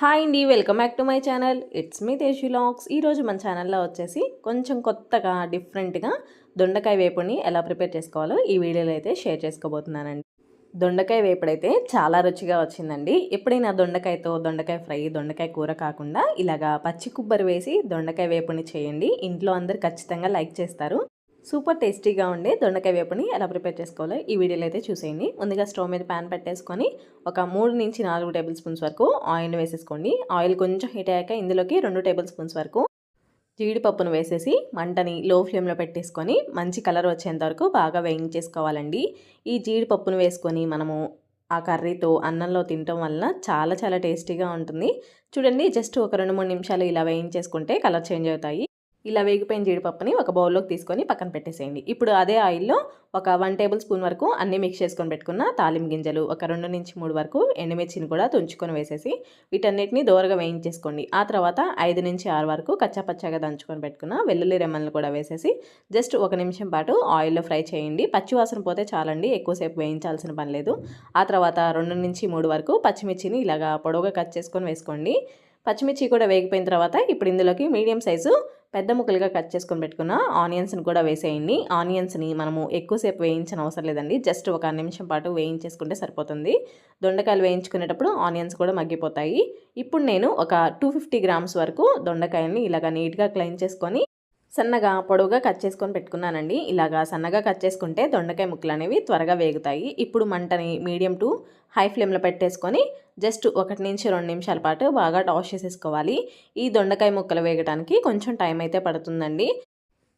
Hi అండి welcome back to my channel. It's me Teju lakhs ఈరోజు మన ఛానల్లో వచ్చేసి కొంచెం కొత్తగా డిఫరెంట్గా దొండకాయ వేపుని ఎలా ప్రిపేర్ చేసుకోవాలో ఈ వీడియోలో అయితే షేర్ చేసుకోబోతున్నానండి. దొండకాయ వేపుడైతే చాలా రుచిగా వచ్చిందండి. ఎప్పుడైనా దొండకాయతో దొండకాయ ఫ్రై దొండకాయ కూర కాకుండా ఇలాగా పచ్చి కొబ్బరి వేసి దొండకాయ వేపుని చేయండి. ఇంట్లో అందరు ఖచ్చితంగా లైక్ చేస్తారు. సూపర్ టేస్టీగా ఉండే దొండకాయ వేపుని ఎలా ప్రిపేర్ చేసుకోవాలో ఈ వీడియోలో అయితే చూసేయండి. ముందుగా స్టవ్ మీద ప్యాన్ పెట్టేసుకొని ఒక మూడు నుంచి నాలుగు టేబుల్ స్పూన్స్ వరకు ఆయిల్ వేసేసుకోండి. ఆయిల్ కొంచెం హీట్ అయ్యాక ఇందులోకి రెండు టేబుల్ స్పూన్స్ వరకు జీడిపప్పును వేసేసి మంటని లో ఫ్లేమ్లో పెట్టేసుకొని మంచి కలర్ వచ్చేంత వరకు బాగా వేయించేసుకోవాలండి. ఈ జీడిపప్పును వేసుకొని మనము ఆ కర్రీతో అన్నంలో తినటం వలన చాలా చాలా టేస్టీగా ఉంటుంది. చూడండి జస్ట్ ఒక రెండు మూడు నిమిషాలు ఇలా వేయించేసుకుంటే కలర్ చేంజ్ అవుతాయి. ఇలా వేగిపోయిన జీడిపప్పుని ఒక బౌల్లోకి తీసుకొని పక్కన పెట్టేసేయండి. ఇప్పుడు అదే ఆయిల్లో ఒక వన్ టేబుల్ స్పూన్ వరకు అన్నీ మిక్స్ చేసుకొని పెట్టుకున్న తాలిం గింజలు ఒక రెండు నుంచి మూడు వరకు ఎండుమిర్చిని కూడా తుంచుకొని వేసేసి వీటన్నిటిని దోరగా వేయించేసుకోండి. ఆ తర్వాత ఐదు నుంచి ఆరు వరకు కచ్చాపచ్చాగా దంచుకొని పెట్టుకున్న వెల్లుల్లి రెమ్మలను కూడా వేసేసి జస్ట్ ఒక నిమిషం పాటు ఆయిల్లో ఫ్రై చేయండి. పచ్చివాసన పోతే చాలండి ఎక్కువసేపు వేయించాల్సిన పని లేదు. ఆ తర్వాత రెండు నుంచి మూడు వరకు పచ్చిమిర్చిని ఇలాగా పొడవుగా కట్ చేసుకొని వేసుకోండి. పచ్చిమిర్చి కూడా వేగిపోయిన తర్వాత ఇప్పుడు ఇందులోకి మీడియం సైజు పెద్ద ముక్కలుగా కట్ చేసుకొని పెట్టుకున్న ఆనియన్స్ని కూడా వేసేయండి. ఆనియన్స్ని మనము ఎక్కువసేపు వేయించిన అవసరం లేదండి. జస్ట్ ఒక నిమిషం పాటు వేయించేసుకుంటే సరిపోతుంది. దొండకాయలు వేయించుకునేటప్పుడు ఆనియన్స్ కూడా మగ్గిపోతాయి. ఇప్పుడు నేను ఒక టూ ఫిఫ్టీ గ్రామ్స్ వరకు దొండకాయల్ని ఇలాగ నీట్గా క్లీన్ చేసుకొని సన్నగా పొడవుగా కట్ చేసుకొని పెట్టుకున్నానండి. ఇలాగా సన్నగా కట్ చేసుకుంటే దొండకాయ ముక్కలు అనేవి త్వరగా వేగుతాయి. ఇప్పుడు మంటని మీడియం టు హై ఫ్లేమ్లో పెట్టేసుకొని జస్ట్ ఒకటి నుంచి రెండు నిమిషాల పాటు బాగా టాష్ చేసేసుకోవాలి. ఈ దొండకాయ ముక్కలు వేగడానికి కొంచెం టైం అయితే పడుతుందండి.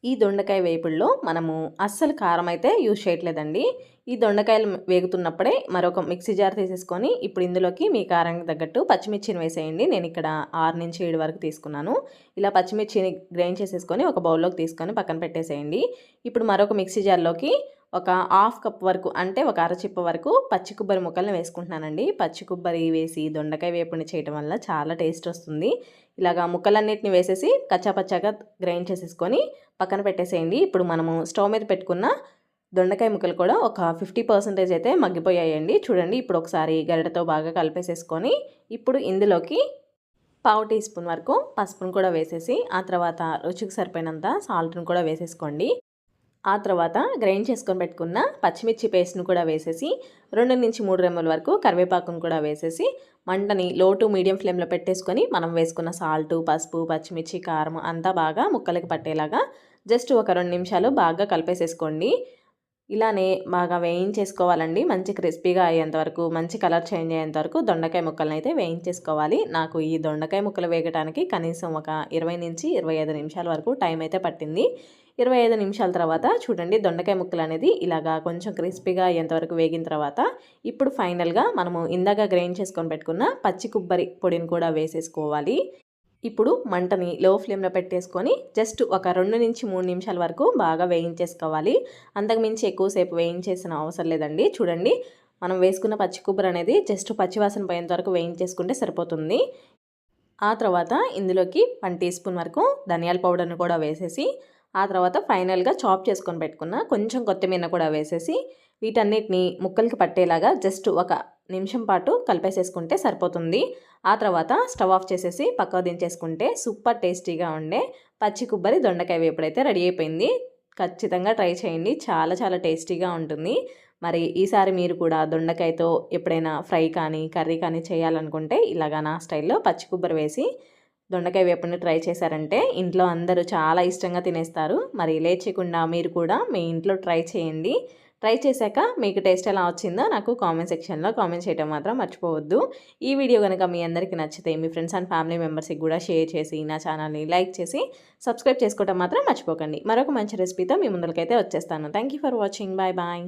ఈ దొండకాయ వేపుల్లో మనము అస్సలు కారం అయితే యూజ్ చేయట్లేదండి. ఈ దొండకాయలు వేగుతున్నప్పుడే మరొక మిక్సీ జార్ తీసేసుకొని ఇప్పుడు ఇందులోకి మీ కారానికి తగ్గట్టు పచ్చిమిర్చిని వేసేయండి. నేను ఇక్కడ ఆరు నుంచి ఏడు వరకు తీసుకున్నాను. ఇలా పచ్చిమిర్చిని గ్రైండ్ చేసేసుకొని ఒక బౌల్లోకి తీసుకొని పక్కన పెట్టేసేయండి. ఇప్పుడు మరొక మిక్సీ జార్లోకి ఒక హాఫ్ కప్ వరకు అంటే ఒక అరచిప్ప వరకు పచ్చి కొబ్బరి ముక్కల్ని వేసుకుంటున్నానండి. పచ్చి కొబ్బరి వేసి దొండకాయ వేపుని చేయడం వల్ల చాలా టేస్ట్ వస్తుంది. ఇలాగా ముక్కలన్నిటిని వేసేసి కచ్చాపచ్చాగా గ్రైండ్ చేసేసుకొని పక్కన పెట్టేసేయండి. ఇప్పుడు మనము స్టవ్ మీద పెట్టుకున్న దొండకాయ ముక్కలు కూడా ఒక ఫిఫ్టీ పర్సెంటేజ్ అయితే మగ్గిపోయాయండి. చూడండి ఇప్పుడు ఒకసారి గరిటతో బాగా కలిపేసేసుకొని ఇప్పుడు ఇందులోకి పావు టీ స్పూన్ వరకు పసుపును కూడా వేసేసి ఆ తర్వాత రుచికి సరిపోయినంత సాల్ట్ను కూడా వేసేసుకోండి. ఆ తర్వాత గ్రైండ్ చేసుకొని పెట్టుకున్న పచ్చిమిర్చి పేస్ట్ను కూడా వేసేసి రెండు నుంచి మూడు రెమ్మల వరకు కరివేపాకును కూడా వేసేసి మంటని లో టు మీడియం ఫ్లేమ్లో పెట్టేసుకొని మనం వేసుకున్న సాల్ట్ పసుపు పచ్చిమిర్చి కారం అంతా బాగా ముక్కలకి పట్టేలాగా జస్ట్ ఒక రెండు నిమిషాలు బాగా కలిపేసేసుకోండి. ఇలానే బాగా వేయించేసుకోవాలండి. మంచి క్రిస్పీగా అయ్యేంత వరకు మంచి కలర్ చేంజ్ అయ్యేంత వరకు దొండకాయ ముక్కలను అయితే వేయించేసుకోవాలి. నాకు ఈ దొండకాయ ముక్కలు వేయటానికి కనీసం ఒక ఇరవై నుంచి ఇరవై ఐదు నిమిషాల వరకు టైం అయితే పట్టింది. ఇరవై ఐదు నిమిషాల తర్వాత చూడండి దొండకాయ ముక్కలు అనేది ఇలాగా కొంచెం క్రిస్పీగా అయ్యేంతవరకు వేగిన తర్వాత ఇప్పుడు ఫైనల్గా మనము ఇందాక గ్రైండ్ చేసుకొని పెట్టుకున్న పచ్చి కొబ్బరి పొడిని కూడా వేసేసుకోవాలి. ఇప్పుడు మంటని లో ఫ్లేమ్లో పెట్టేసుకొని జస్ట్ ఒక రెండు నుంచి మూడు నిమిషాల వరకు బాగా వేయించేసుకోవాలి. అంతకుమించి ఎక్కువసేపు వేయించేసిన అవసరం లేదండి. చూడండి మనం వేసుకున్న పచ్చి కొబ్బరి అనేది జస్ట్ పచ్చివాసన పోయేంత వరకు వేయించేసుకుంటే సరిపోతుంది. ఆ తర్వాత ఇందులోకి వన్ టీ స్పూన్ వరకు ధనియాల పౌడర్ని కూడా వేసేసి ఆ తర్వాత ఫైనల్గా చాప్ చేసుకొని పెట్టుకున్న కొంచెం కొత్తిమీర కూడా వేసేసి వీటన్నిటిని ముక్కలకి పట్టేలాగా జస్ట్ ఒక నిమిషం పాటు కలిపేసేసుకుంటే సరిపోతుంది. ఆ తర్వాత స్టవ్ ఆఫ్ చేసేసి పక్కకు దించేసుకుంటే సూపర్ టేస్టీగా ఉండే పచ్చి కొబ్బరి దొండకాయ వేపుడైతే రెడీ అయిపోయింది. ఖచ్చితంగా ట్రై చేయండి. చాలా చాలా టేస్టీగా ఉంటుంది. మరి ఈసారి మీరు కూడా దొండకాయతో ఎప్పుడైనా ఫ్రై కానీ కర్రీ కానీ చేయాలనుకుంటే ఇలాగా నా స్టైల్లో పచ్చి కొబ్బరి వేసి దొండకాయ వేపుని ట్రై చేశారంటే ఇంట్లో అందరూ చాలా ఇష్టంగా తినేస్తారు. మరి లేచకుండా మీరు కూడా మీ ఇంట్లో ట్రై చేయండి. ట్రై చేశాక మీకు టేస్ట్ ఎలా వచ్చిందో నాకు కామెంట్ సెక్షన్లో కామెంట్ చేయడం మాత్రం మర్చిపోవద్దు. ఈ వీడియో కనుక మీ అందరికీ నచ్చితే మీ ఫ్రెండ్స్ అండ్ ఫ్యామిలీ మెంబర్స్కి కూడా షేర్ చేసి నా ఛానల్ని లైక్ చేసి సబ్స్క్రైబ్ చేసుకోవడం మాత్రం మర్చిపోకండి. మరొక మంచి రెసిపీతో మీ ముందరికైతే వచ్చేస్తాను. Thank for watching. Bye bye.